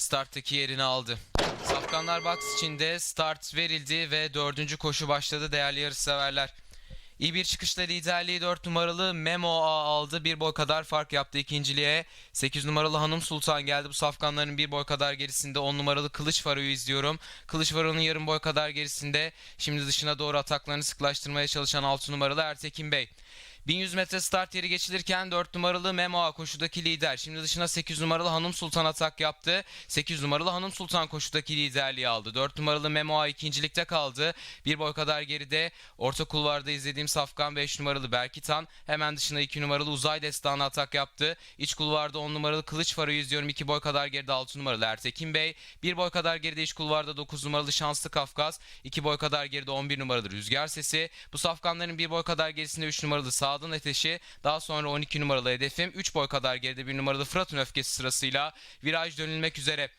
starttaki yerini aldı. Safkanlar box içinde start verildi ve dördüncü koşu başladı değerli yarışseverler. İyi bir çıkışla liderliği 4 numaralı Memo A aldı. Bir boy kadar fark yaptı ikinciliğe. 8 numaralı Hanım Sultan geldi. Bu safkanların bir boy kadar gerisinde 10 numaralı Kılıç Faro'yu izliyorum. Kılıç Faro'nun yarım boy kadar gerisinde. Şimdi dışına doğru ataklarını sıklaştırmaya çalışan 6 numaralı Ertekin Bey. 1100 metre start yeri geçilirken 4 numaralı Memo A koşudaki lider. Şimdi dışına 8 numaralı Hanım Sultan atak yaptı. 8 numaralı Hanım Sultan koşudaki liderliği aldı. 4 numaralı Memo A ikincilikte kaldı. Bir boy kadar geride orta kulvarda izlediğim Safkan 5 numaralı Berkitan. Hemen dışına 2 numaralı Uzay Destanı atak yaptı. İç kulvarda 10 numaralı Kılıç Faro'yu izliyorum. 2 boy kadar geride 6 numaralı Ertekin Bey. 1 boy kadar geride iç kulvarda 9 numaralı Şanslı Kafkas. 2 boy kadar geride 11 numaralı Rüzgar Sesi. Bu safkanların 1 boy kadar gerisinde 3 numaralı Sağdan Ateşi. Daha sonra 12 numaralı Hedefim. 3 boy kadar geride 1 numaralı Fırat'ın Öfkesi sırasıyla viraj dönülmek üzere.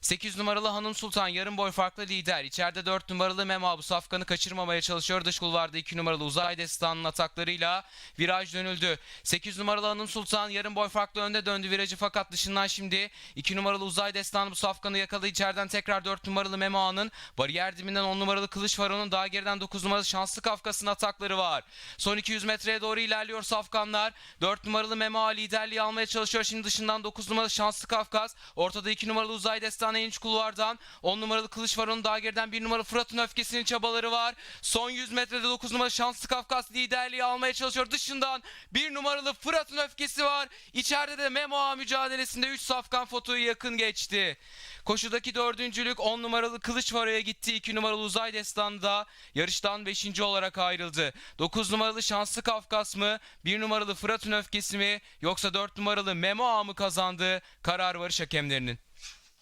8 numaralı Hanım Sultan yarım boy farklı lider. İçeride 4 numaralı Mema bu safkanı kaçırmamaya çalışıyor. Dış kulvarda 2 numaralı Uzay Destanı'nın ataklarıyla viraj dönüldü. 8 numaralı Hanım Sultan yarım boy farklı önde döndü virajı fakat dışından şimdi 2 numaralı Uzay Destanı bu safkanı yakaladı. İçeriden tekrar 4 numaralı Memoa'nın bariyer dibinden 10 numaralı Kılıç Faro'nun daha geriden 9 numaralı Şanslı Kafkas'ın atakları var. Son 200 metreye doğru ilerliyor safkanlar. 4 numaralı Memoa liderliği almaya çalışıyor. Şimdi dışından 9 numaralı Şanslı Kafkas. Ortada 2 numaralı Uzay Destanı en iç kulvardan. 10 numaralı Kılıç Faro'nun daha geriden 1 numaralı Fırat'ın öfkesinin çabaları var. Son 100 metrede 9 numaralı Şanslı Kafkas liderliği almaya çalışıyor. Dışından 1 numaralı Fırat'ın öfkesi var. İçeride de Memoa mücadelesinde 3 safkan fotoyu yakın geçti. Koşudaki dördüncülük 10 numaralı Kılıç Faro'ya gitti. 2 numaralı Uzay Destanı da yarıştan 5. olarak ayrıldı. 9 numaralı Şanslı Kafkas mı? 1 numaralı Fırat'ın öfkesi mi? Yoksa 4 numaralı Memo Ağa mı kazandı? Karar varış hakemlerinin.